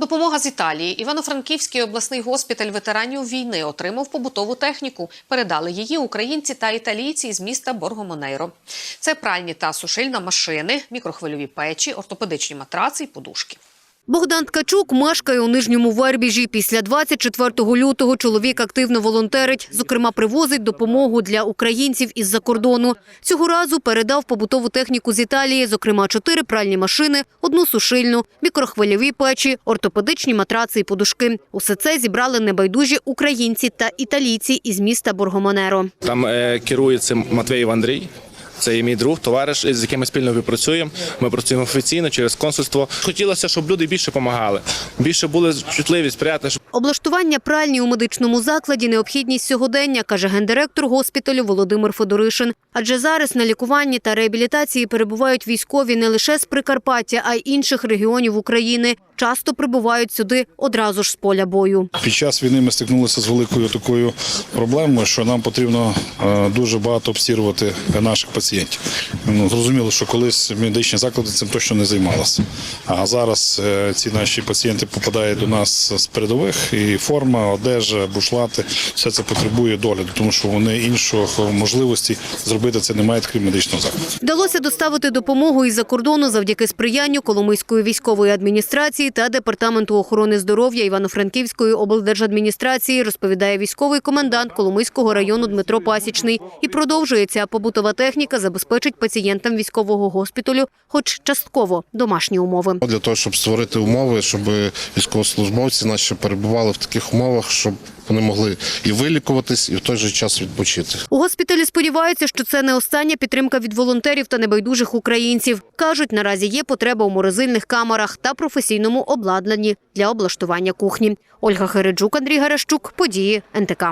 Допомога з Італії. Івано-Франківський обласний госпіталь ветеранів війни отримав побутову техніку. Передали її українці та італійці із міста Боргомонейро. Це пральні та сушильна машини, мікрохвильові печі, ортопедичні матраци і подушки. Богдан Ткачук мешкає у Нижньому Вербіжі. Після 24 лютого чоловік активно волонтерить. Зокрема, привозить допомогу для українців із-за кордону. Цього разу передав побутову техніку з Італії, зокрема, чотири пральні машини, одну сушильну, мікрохвильові печі, ортопедичні матраци і подушки. Усе це зібрали небайдужі українці та італійці із міста Боргомонеро. Там е, керує цим Матвеєв Андрій. Це є мій друг, товариш, з яким ми спільно працюємо. Ми працюємо офіційно через консульство. Хотілося, щоб люди більше допомагали, більше були чутливі, сприяти, Облаштування пральні у медичному закладі – необхідність сьогодення, каже гендиректор госпіталю Володимир Федоришин. Адже зараз на лікуванні та реабілітації перебувають військові не лише з Прикарпаття, а й інших регіонів України. Часто прибувають сюди одразу ж з поля бою. Під час війни ми стикнулися з великою такою проблемою, що нам потрібно е, дуже багато обстірувати наших пацієнтів. Ну, зрозуміло, що колись медичні заклади цим точно не займалися. А зараз е, ці наші пацієнти попадають до нас з передових, і форма, одежа, бушлати, все це потребує догляду, тому що вони іншого можливості зробити це не мають, крім медичного закладу. Вдалося доставити допомогу із-за кордону завдяки сприянню Коломийської військової адміністрації та Департаменту охорони здоров'я Івано-Франківської облдержадміністрації, розповідає військовий комендант Коломийського району Дмитро Пасічний. І продовжує ця побутова техніка забезпечить пацієнтам військового госпіталю, хоч частково домашні умови. Для того, щоб створити умови, щоб військовослужбовці наші перебували в таких умовах, щоб вони могли і вилікуватись, і в той же час відпочити. У госпіталі сподіваються, що це не остання підтримка від волонтерів та небайдужих українців. Кажуть, наразі є потреба у морозильних камерах та професійному обладнанні для облаштування кухні. Ольга Хереджук, Андрій Гарашчук, події НТК.